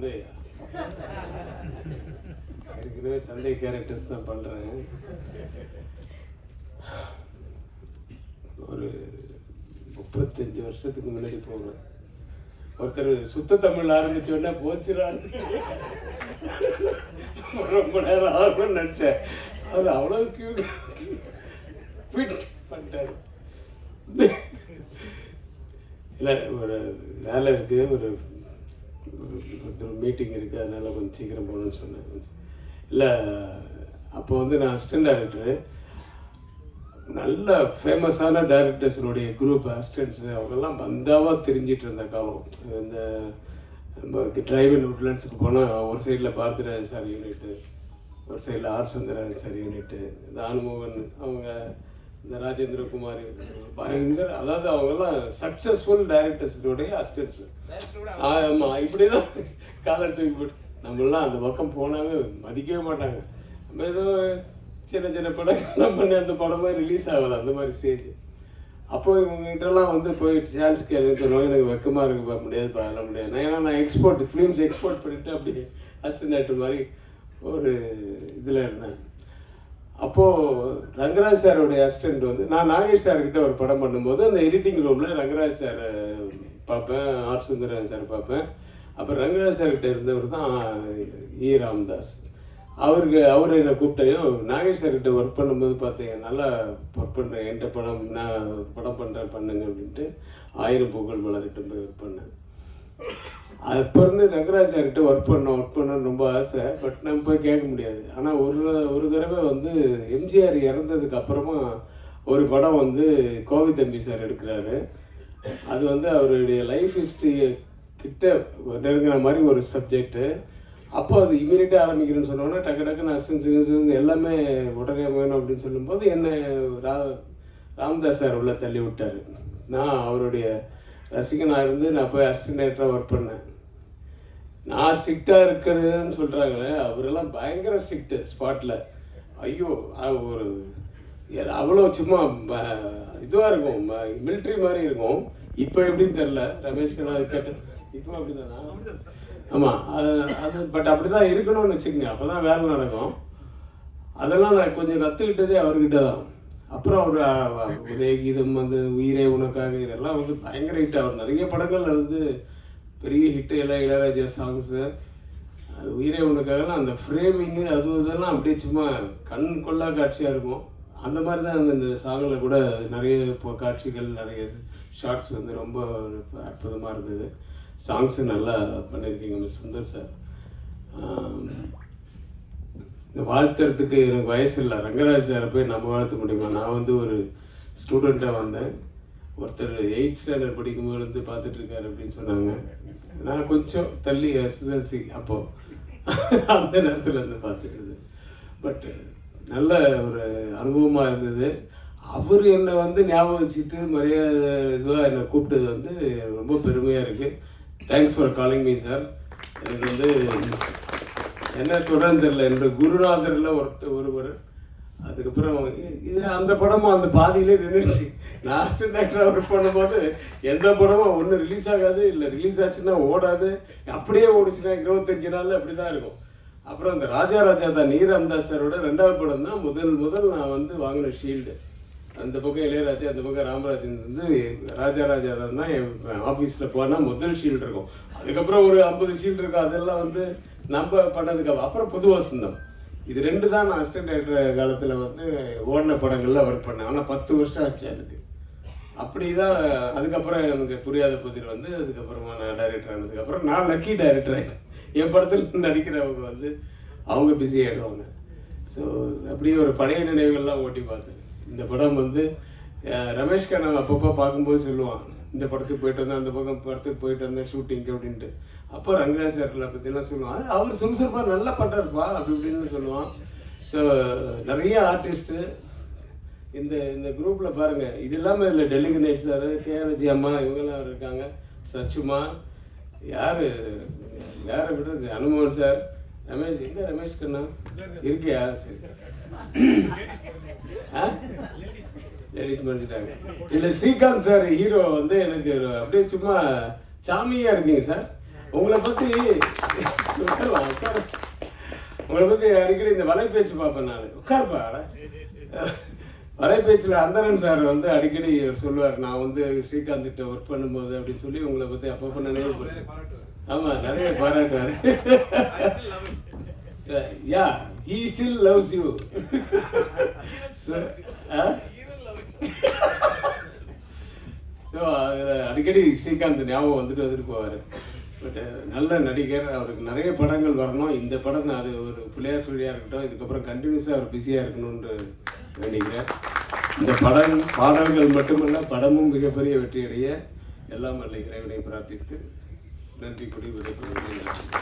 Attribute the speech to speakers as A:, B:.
A: தந்தையா ஏற்கனவே தந்தை கேரக்டர்ஸ் தான் பண்ணுறேன் ஒரு முப்பத்தஞ்சு வருஷத்துக்கு முன்னாடி போகிறேன் ஒருத்தர் சுத்த தமிழ் ஆரம்பிச்சோடனே உடனே ரொம்ப நேரம் ஆகும்னு நினச்சேன். அது அவ்வளோ கியூட் ஃபிட் பண்ணிட்டாரு. இல்லை ஒரு வேலை இருக்குது ஒரு ஒரு மீட்டிங் இருக்குது அதனால் கொஞ்சம் சீக்கிரம் போகணும்னு சொன்னேன். இல்லை அப்போ வந்து நான் அசிஸ்டன்ட் டைரக்டரு நல்ல ஃபேமஸான டைரக்டர்ஸினுடைய குரூப் அசிஸ்டன்ட்ஸு அவங்கெல்லாம் பந்தாவாக தெரிஞ்சிட்டு இருந்த காலம். இந்த நம்ம டிரைவன் உட்லண்ட்ஸுக்கு போனால் ஒரு சைடில் பாரதிராஜ் சார் யூனிட்டு ஒரு சைடில் R Sundararaj sir unit Thanumohan அவங்க இந்த ராஜேந்திர குமார் பயங்கர அதாவது அவங்கெல்லாம் சக்ஸஸ்ஃபுல் டைரக்டர்ஸினுடைய அசிஸ்டன்ஸ் ஆமாம் இப்படி தான் காலர் தூக்கி போட்டு நம்மளாம் அந்த பக்கம் போனாவே மதிக்கவே மாட்டாங்க. நம்ம ஏதோ சின்ன சின்ன படங்கள்லாம் பண்ணி அந்த படமே ரிலீஸ் ஆகுது அந்த மாதிரி ஸ்டேஜ் அப்போ இவங்ககிட்டலாம் வந்து போய் சான்ஸ் கேட்க சொல்லுவாங்க எனக்கு வெக்கமாக இருக்கு பார்க்க முடியாது அதெல்லாம் முடியாது. ஏன்னா நான் எக்ஸ்போர்ட் ஃபிலிம்ஸ் எக்ஸ்போர்ட் பண்ணிட்டு அப்படி அசிஸ்டன்ட் ஆக்டர் மாதிரி ஒரு இதில் இருந்தேன். அப்போது ரங்கராஜ் சாரோடைய அசிஸ்டண்ட் வந்து நான் நாகேஷ் சார்கிட்ட ஒரு படம் பண்ணும்போது அந்த எடிட்டிங் ரூமில் ரங்கராஜ் சாரை பார்ப்பேன் ஆர் சுந்தரன் சார் பார்ப்பேன். அப்புறம் ரங்கராஜ் சார்கிட்ட இருந்தவர் தான் இ ராமதாஸ். அவருக்கு அவர் என்னை கூப்பிட்டையும் நாகேஷ் சார்கிட்ட ஒர்க் பண்ணும்போது பார்த்தீங்க நல்லா ஒர்க் பண்ணுறேன் என்கிட்ட படம் நான் படம் பண்ணுறேன் பண்ணுங்க அப்படின்ட்டு ஆயிரம் பூக்கள் மலர்கிட்ட போய் ஒர்க் பண்ணேன். அப்போ இருந்து ரங்கராஜ் ஒர்க் பண்ண ஒர்க் பண்ண ரொம்ப ஆசை. பட் நம்ம போய் கேட்க முடியாது. ஆனால் ஒரு ஒரு தடவை வந்து எம்ஜிஆர் இறந்ததுக்கு அப்புறமா ஒரு படம் வந்து கோவி தம்பி சார் எடுக்கிறாரு. அது வந்து அவருடைய லைஃப் ஹிஸ்ட்ரி கிட்ட நெருங்கின மாதிரி ஒரு சப்ஜெக்ட்டு அப்போ அது இமீடியட்டாக ஆரம்பிக்கிறேன்னு சொன்னோன்னா டக்கு டக்குன்னு அசிஸ்டன்ஸ் எல்லாமே உடனே வேணும் அப்படின்னு சொல்லும்போது என்னை ரா ராம்தாஸ் சார் உள்ள தள்ளி விட்டார். நான் அவருடைய ரசிகனாக இருந்து நான் போய் அசிஸ்டன்ட் ஒர்க் பண்ணேன். நான் ஸ்ட்ரிக்டாக இருக்கிறதுன்னு சொல்கிறாங்களே அவரெல்லாம் பயங்கர ஸ்ட்ரிக்ட்டு ஸ்பாட்டில் ஐயோ ஒரு எது அவ்வளோ சும்மா இதுவாக இருக்கும் மிலிட்ரி மாதிரி இருக்கும். இப்போ எப்படின்னு தெரில ரமேஷ் கண்ணா கேட்ட இப்போ அப்படிதானா? ஆமாம் அது அது பட் அப்படி தான் இருக்கணும்னு வச்சுக்கோங்க அப்போ தான் வேலை நடக்கும். அதெல்லாம் நான் கொஞ்சம் கற்றுக்கிட்டதே அவர்கிட்ட தான் அப்புறம் அவர் உதயகீதம் வந்து உயிரே உனக்காக இதெல்லாம் வந்து பயங்கர ஹிட் அவர் நிறைய படங்கள் வந்து பெரிய ஹிட்டு எல்லாம் இளையராஜா சாங்ஸு அது உயிரே உனக்காகலாம் அந்த ஃப்ரேமிங்கு அது இதெல்லாம் அப்படியே சும்மா கண் கொள்ளா காட்சியாக இருக்கும். அந்த மாதிரி தான் அந்த இந்த சாங்கில் கூட நிறைய இப்போ காட்சிகள் நிறைய ஷார்ட்ஸ் வந்து ரொம்ப அற்புதமாக இருந்தது. சாங்ஸு நல்லா பண்ணியிருக்கீங்க மிஸ் சுந்தர் சார் இந்த வாழ்த்துறதுக்கு எனக்கு வயசு இல்லை. ரங்கராஜ் சாரை போய் நம்ம வாழ்த்த முடியுமா? நான் வந்து ஒரு ஸ்டூடெண்ட்டாக வந்தேன். ஒருத்தர் எயிட் ஸ்டாண்டர்ட் படிக்கும்போது வந்து பார்த்துட்டு இருக்காரு அப்படின்னு சொன்னாங்க. நான் கொஞ்சம் தள்ளி எஸ்எஸ்எல்சி அப்போது அந்த நேரத்தில் இருந்து பார்த்துட்டு பட் நல்ல ஒரு அனுபவமாக இருந்தது. அவர் என்னை வந்து ஞாபகம் வச்சுட்டு மரியாதை இதுவாக என்னை கூப்பிட்டது வந்து ரொம்ப பெருமையாக இருக்குது thanks for calling me sir எனக்கு வந்து என்ன சொல்கிறேன்னு தெரியல. என்னோட குருநாதரில் ஒருத்தர் ஒருவர். அதுக்கப்புறம் இது அந்த படமும் அந்த பாதியிலே நின்றுச்சு லாஸ்ட் அசிஸ்டன்ட் டாக்டராக ஒர்க் பண்ணும்போது எந்த படமும் ஒன்றும் ரிலீஸ் ஆகாது இல்லை ரிலீஸ் ஆச்சுன்னா ஓடாது. அப்படியே ஓடிச்சுன்னா இருபத்தஞ்சு நாள் அப்படி தான் இருக்கும். அப்புறம் அந்த ராஜா ராஜா தான் நீர் அம்தாஸ் சாரோட ரெண்டாவது படம் தான். முதல் முதல் நான் வந்து வாங்கின ஷீல்டு அந்த பக்கம் இளையராஜா அந்த பக்கம் ராமராஜன் வந்து ராஜா ராஜா தான் என் ஆஃபீஸில் போனால் முதல் ஷீல்டு இருக்கும். அதுக்கப்புறம் ஒரு ஐம்பது ஷீல்டு இருக்கும் அதெல்லாம் வந்து நம்ம பண்ணதுக்கு அப்புறம். புது வசந்தம். இது ரெண்டு தான் நான் அசிஸ்டன்ட் டைரக்டர் காலத்தில் வந்து ஓடின படங்கள்ல ஒர்க் பண்ணேன். ஆனால் பத்து வருஷம் ஆச்சு அதுக்கு. அப்படி தான் அதுக்கப்புறம் எனக்கு புரியாத புதிர் வந்து அதுக்கப்புறமா நான் டைரக்டர் ஆனதுக்கப்புறம் நான் லக்கி டைரக்டர் ஆகிட்டேன் என் படத்தில் நடிக்கிறவங்க வந்து அவங்க பிஸி ஆகிடுவாங்க ஸோ அப்படியே ஒரு பழைய நினைவுகள்லாம் ஓட்டி பார்த்தேன். இந்த படம் வந்து ரமேஷ் கண்ணா அப்பப்போ பார்க்கும்போது சொல்லுவான் இந்த படத்துக்கு போயிட்டு வந்தேன் அந்த பக்கம் படத்துக்கு போயிட்டு வந்தேன் ஷூட்டிங்க்கு அப்படின்ட்டு. அப்போ ரங்கராஜ் சார்ல பற்றிலாம் சொல்லுவான் "அது அவர் சும்சர்பா நல்லா பண்ணுறாருப்பா அப்படி இப்படின்னு சொல்லுவான். ஸோ நிறைய ஆர்டிஸ்ட்டு இந்த இந்த குரூப்பில் பாருங்க. இது இல்லாமல் இதில் டெல்லி கணேஷ் சார் கேஆர்ஜி அம்மா இவங்கெல்லாம் இருக்காங்க. சச்சுமா யார் யாரை விடுறது? அனுமோகன் சார் ரமேஷ் எங்க ரமேஷ் கண்ணா? இருக்கியா? சரி ஆ? லேடிஸ் பண்ணிட்டாங்க. இல்லை ஸ்ரீகாந்த் சார் ஹீரோ வந்து எனக்கு அப்படியே சும்மா சாமியாக இருக்கீங்க சார். உங்களை பற்றி உங்களை பற்றி அடிக்கடி இந்த வலைபேச்சு பார்ப்பேன் நான். உட்கார்ப்பா வலை வலைபேச்சில் அந்தரன் சார் வந்து அடிக்கடி சொல்லுவார் நான் வந்து ஸ்ரீகாந்த் கிட்ட ஒர்க் பண்ணும்போது அப்படின்னு சொல்லி உங்களை பற்றி அப்பப்போ நினைவு பண்ணுறேன் ஆமாம் நிறைய பாராட்டுவார். Yeah he still loves you so அதில் அடிக்கடி ஸ்ரீகாந்த் ஞாபகம் வந்துட்டு வந்துட்டு போவார். பட் நல்ல நடிகர். அவருக்கு நிறைய படங்கள் வரணும். இந்த படம் அது ஒரு பிள்ளையார் சொல்லியாக இருக்கட்டும் இதுக்கப்புறம் கண்டினியூஸாக அவர் பிஸியாக இருக்கணும்னு வேண்டிக்கிறேன் இந்த படம் பாடல்கள் மட்டுமல்ல படமும் மிகப்பெரிய வெற்றியடைய எல்லாம் அல்ல இறைவனை பிரார்த்தித்து நன்றி கூடி விடைபெறுகிறேன்.